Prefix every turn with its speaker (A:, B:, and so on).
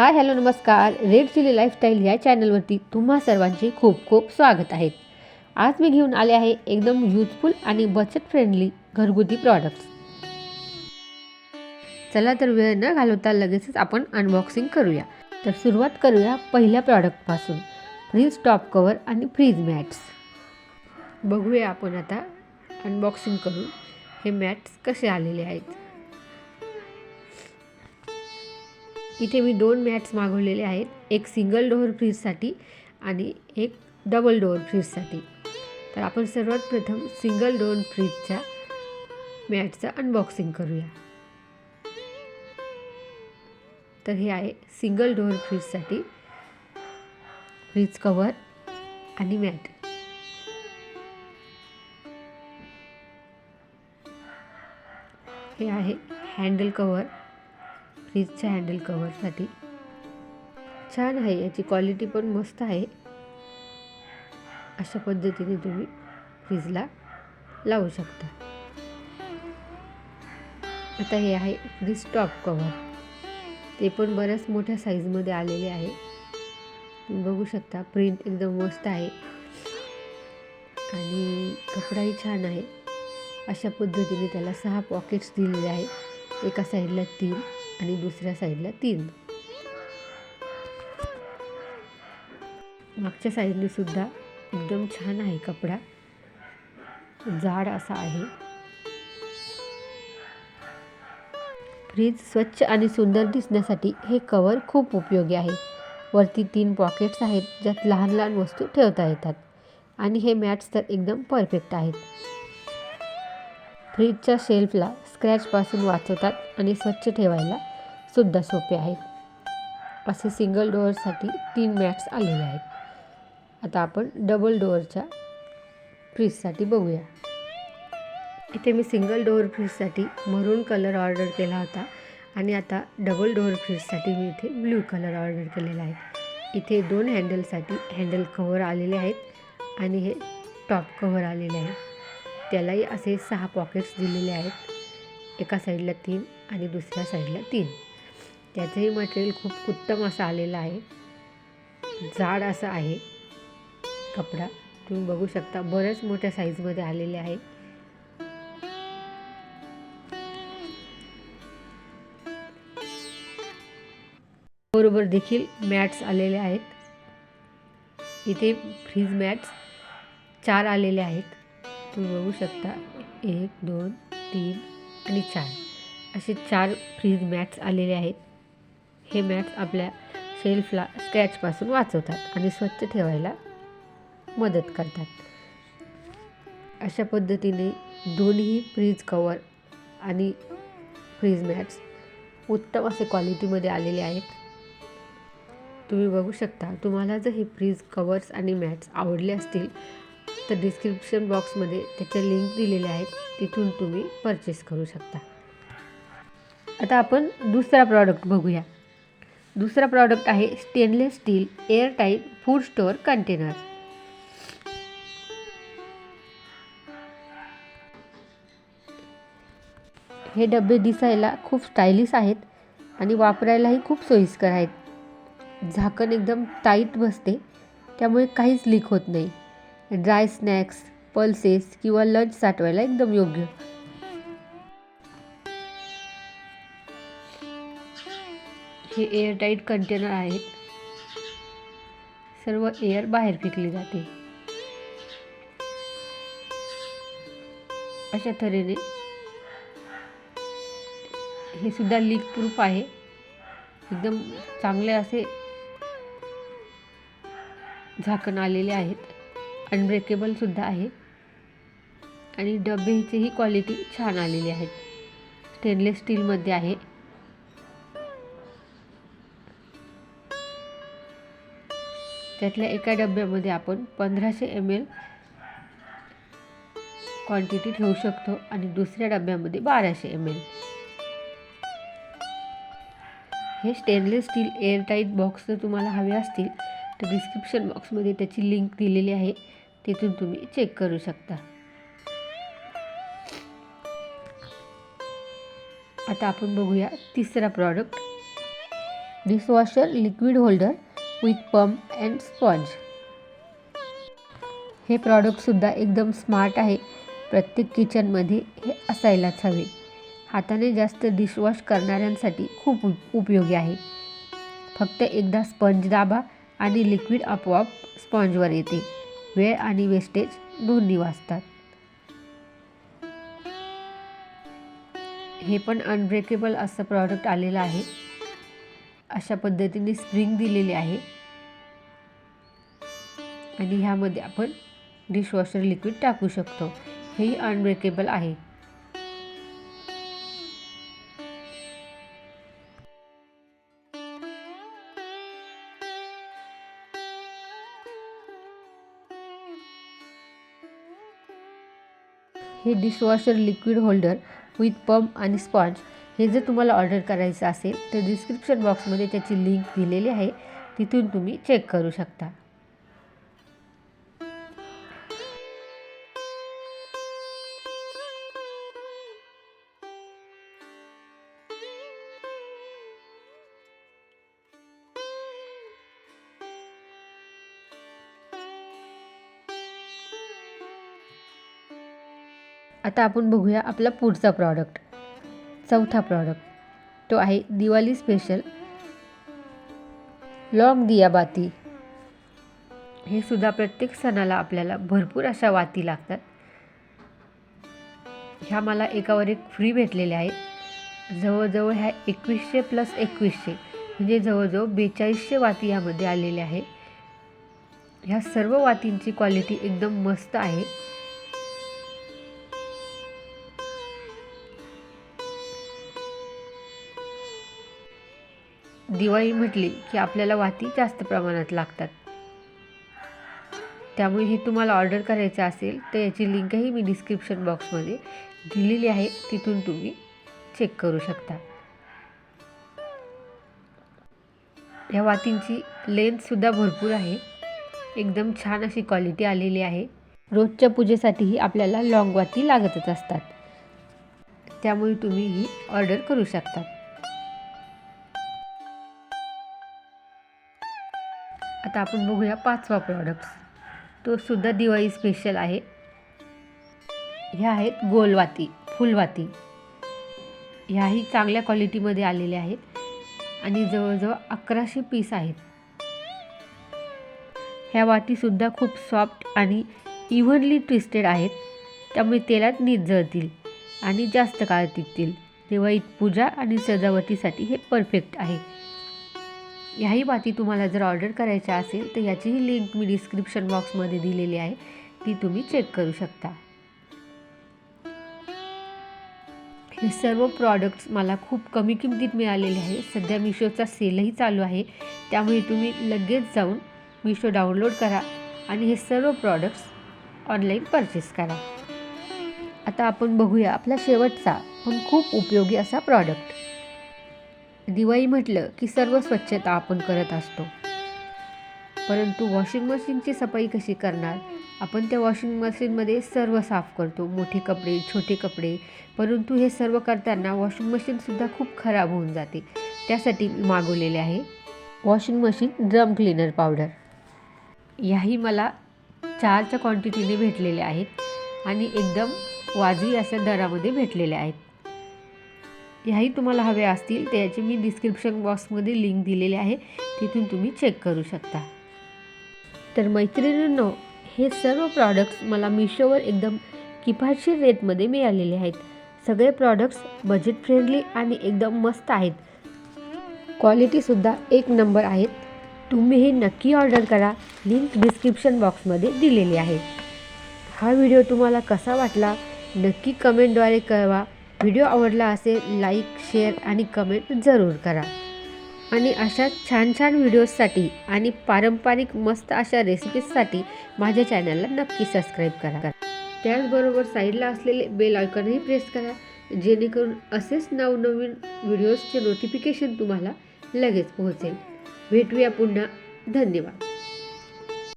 A: हाय hello नमस्कार. Red chilli lifestyle या चॅनलवरती तुम्हा सर्वांचे खूप खूप स्वागत आहे. आज मी घेऊन आले आहे एकदम युजफुल आणि बचत फ्रेंडली घरगुती प्रॉडक्ट्स चला तर वेळ न घालवता लगेचच आपण अनबॉक्सिंग करूया. तर सुरुवात करूया पहिल्या प्रॉडक्टपासून फ्रीज टॉप कवर आणि फ्रीज मॅट्स बघूया आपण आता अनबॉक्सिंग करून हे मॅट्स कसे आलेले आहेत. इथे मी दोन मॅट्स मागवलेले आहेत. एक सिंगल डोअर फ्रीजसाठी आणि एक डबल डोअर फ्रीजसाठी. तर आपण सर्वात प्रथम सिंगल डोअर फ्रीजच्या मॅटचं अनबॉक्सिंग करूया. तर हे आहे सिंगल डोअर फ्रीजसाठी फ्रीज कवर आणि मॅट. हे आहे हँडल कवर फ्रीजच्या हँडल कवरसाठी छान आहे याची क्वालिटी पण मस्त आहे. अशा पद्धतीने तुम्ही फ्रीजला लावू शकता. आता हे आहे फ्रीज टॉप कवर ते पण बऱ्याच मोठ्या साईजमध्ये आलेले आहे. तुम्ही बघू शकता प्रिंट एकदम मस्त आहे. आणि कपडाही छान आहे. अशा पद्धतीने त्याला सहा पॉकेट्स दिलेले आहेत. एका साईडला तीन. आणि दुसऱ्या साईडला तीन. मागच्या साईडने सुद्धा एकदम छान आहे कपडा. जाड असा आहे. फ्रीज स्वच्छ आणि सुंदर दिसण्यासाठी हे कवर खूप उपयोगी आहे. वरती तीन पॉकेट्स आहेत ज्यात लहान लहान वस्तू ठेवता येतात. आणि हे मॅट्स तर एकदम परफेक्ट आहेत. फ्रीजच्या शेल्फला स्क्रॅचपासून वाचवतात आणि स्वच्छ ठेवायला सुद्धा सोपे आहेत. असे सिंगल डोअरसाठी तीन मॅट्स आलेले आहेत. आता आपण डबल डोअरच्या फ्रीजसाठी बघूया. इथे मी सिंगल डोअर फ्रीजसाठी मरून कलर ऑर्डर केला होता आणि आता डबल डोअर फ्रीजसाठी मी इथे ब्ल्यू कलर ऑर्डर केलेला आहे. इथे दोन हँडलसाठी हँडल कव्हर आलेले आहेत आणि हे टॉप कव्हर आलेले आहे. त्यालाही असे सहा पॉकेट्स दिलेले आहेत. एका साईडला तीन आणि दुसऱ्या साईडला तीन. त्याचंही मटेरियल खूप उत्तम असं आलेलं आहे. जाड असं आहे कपडा. तुम्ही बघू शकता बऱ्याच मोठ्या साईजमध्ये आलेले आहे. बरोबर देखील मॅट्स आलेले आहेत. इथे फ्रीज मॅट्स चार आलेले आहेत. तुम्ही बघू शकता एक दोन तीन आणि चार. असे चार फ्रीज मॅट्स आलेले आहेत. हे मॅट्स आपल्या शेल्फला स्क्रॅचपासून वाचवतात आणि स्वच्छ ठेवायला मदत करतात. अशा पद्धतीने दोन्ही फ्रीज कवर आणि फ्रीज मॅट्स उत्तम असे क्वालिटीमध्ये आलेले आहेत. तुम्ही बघू शकता तुम्हाला जर हे फ्रीज कवर्स आणि मॅट्स आवडले असतील तर डिस्क्रिप्शन बॉक्समध्ये त्याच्या लिंक दिलेल्या आहेत तिथून तुम्ही परचेस करू शकता. आता आपण दुसरा प्रॉडक्ट बघूया. दुसरा प्रॉडक्ट आहे stainless steel airtight food store container हे डबे दिसायला खूप स्टायलिश आहेत आणि वापरायलाही खूप सोयीस्कर आहेत. झाकण एकदम टाईट बसते त्यामुळे काहीच लीक होत नाही. ड्राय स्नॅक्स पल्सेस किंवा लंच साठवायला एकदम योग्य. हे एअरटाईट कंटेनर आहेत. सर्व एअर बाहेर फेकली जाते. अशा तऱ्हेने हे सुद्धा लीक प्रूफ आहे. एकदम चांगले असे झाकण आलेले आहेत. अनब्रेकेबल सुद्धा आहे. आणि डबेचीही क्वालिटी छान आलेली आहेत. स्टेनलेस स्टीलमध्ये आहे. त्यातल्या एका डब्यामध्ये आपण पंधराशे एम एल क्वांटिटी ठेवू शकतो आणि दुसऱ्या डब्यामध्ये बाराशे एम एल हे स्टेनलेस स्टील एअरटाईट बॉक्स जर तुम्हाला हवे असतील तर डिस्क्रिप्शन बॉक्समध्ये त्याची लिंक दिलेली आहे. तिथून तुम्ही चेक करू शकता. आता आपण बघूया तिसरा product dishwasher liquid holder with pump and sponge हे प्रॉडक्टसुद्धा एकदम स्मार्ट आहे. प्रत्येक किचनमध्ये हे असायलाच हवे. हाताने जास्त डिशवॉश करणाऱ्यांसाठी खूप उप उपयोगी आहे. फक्त एकदा स्पंज दाबा आणि लिक्विड आपोआप स्पॉन्जवर येते. वेळ आणि वेस्टेज दोन्ही वाचतात. हे पण अनब्रेकेबल असं प्रॉडक्ट आलेलं आहे. अशा पद्धतीने स्प्रिंग दिलेली आहे. आणि ह्यामध्ये आपण डिशवॉशर लिक्विड टाकू शकतो. हेही अनब्रेकेबल आहे. हे dishwasher liquid holder with pump आणि स्पॉन्ज हे जर तुम्हाला ऑर्डर करायचं असेल तर डिस्क्रिप्शन बॉक्समध्ये त्याची लिंक दिलेली आहे. तिथून तुम्ही चेक करू शकता. आता आपण बघूया आपला पुढचा प्रॉडक्ट चौथा प्रॉडक्ट तो आहे दिवाळी स्पेशल लॉंग दिया बाती. हे सुद्धा प्रत्येक सणाला आपल्याला भरपूर अशा वाती लागतात. ह्या मला एकावर एक फ्री भेटलेल्या आहेत. जवळजवळ ह्या एकवीसशे प्लस एकवीसशे म्हणजे जवळजवळ बेचाळीसशे वाती यामध्ये आलेल्या आहे ह्या सर्व वातींची क्वालिटी एकदम मस्त आहे. दिवाळी म्हटली की आपल्याला वाती जास्त प्रमाणात लागतात. त्यामुळे हे तुम्हाला ऑर्डर करायचं असेल तर याची लिंकही मी डिस्क्रिप्शन बॉक्समध्ये दिलेली आहे. तिथून तुम्ही चेक करू शकता. ह्या वातींची लेंथसुद्धा भरपूर आहे. एकदम छान अशी क्वालिटी आलेली आहे. रोजच्या पूजेसाठीही आपल्याला लॉंग वाती लागतच असतात. त्यामुळे तुम्ही ही ऑर्डर करू शकता. आता आपण बघूया पाचवा प्रॉडक्ट्स तो सुद्धा दिवाळी स्पेशल आहे. ह्या आहेत गोलवाती फुलवाती. ह्याही चांगल्या क्वालिटीमध्ये आलेल्या आहेत. आणि जवळजवळ अकराशे पीस आहेत. ह्या वातीसुद्धा खूप सॉफ्ट आणि इव्हनली ट्विस्टेड आहेत. त्यामुळे तेलात नीट जळतील आणि जास्त काळ टिकतील. दिवाळीत पूजा आणि सजावटीसाठी हे परफेक्ट आहे. ह्याही बाती तुम्हाला जर ऑर्डर करायच्या असेल तर याचीही लिंक मी डिस्क्रिप्शन बॉक्समध्ये दिलेली आहे. ती तुम्ही चेक करू शकता. हे सर्व प्रॉडक्ट्स मला खूप कमी किमतीत मिळालेले आहे. सध्या मिशोचा सेलही चालू आहे. त्यामुळे तुम्ही लगेच जाऊन मिशो डाउनलोड करा आणि हे सर्व प्रॉडक्ट्स ऑनलाईन परचेस करा. आता आपण बघूया आपला शेवटचा पण खूप उपयोगी असा प्रॉडक्ट दिवाळी म्हटलं की सर्व स्वच्छता आपण करत असतो. परंतु वॉशिंग मशीनची सफाई कशी करणार? आपण त्या वॉशिंग मशीनमध्ये सर्व साफ करतो. मोठे कपडे छोटे कपडे. परंतु हे सर्व करताना वॉशिंग मशीनसुद्धा खूप खराब होऊन जाते. त्यासाठी मी मागवलेले आहे washing machine drum cleaner powder याही मला चारच्या क्वांटिटीने भेटलेल्या आहेत आणि एकदम वाजवी अशा दरामध्ये भेटलेल्या आहेत. ह्याही तुम्हाला हवे असतील त्याची मी डिस्क्रिप्शन बॉक्समध्ये लिंक दिलेली आहे. तिथून तुम्ही चेक करू शकता. तर मैत्रिणींनो हे सर्व प्रॉडक्ट्स मला मिशोवर एकदम किफायतशीर रेटमध्ये मिळालेले आहेत. सगळे प्रॉडक्ट्स बजेट फ्रेंडली आणि एकदम मस्त आहेत. क्वालिटीसुद्धा एक नंबर आहेत. तुम्हीही नक्की ऑर्डर करा. लिंक डिस्क्रिप्शन बॉक्समध्ये दिलेली आहे. हा व्हिडिओ तुम्हाला कसा वाटला नक्की कमेंटद्वारे कळवा. व्हिडिओ आवडला असेल लाईक शेअर आणि कमेंट जरूर करा. आणि अशा छान छान व्हिडिओजसाठी आणि पारंपरिक मस्त अशा रेसिपीजसाठी माझ्या चॅनलला नक्की सबस्क्राईब करा. त्याचबरोबर साईडला असलेले बेल आयकॉनही प्रेस करा जेणेकरून असेच नवनवीन व्हिडिओजचे नोटिफिकेशन तुम्हाला लगेच पोहोचेल. भेटूया पुन्हा. धन्यवाद.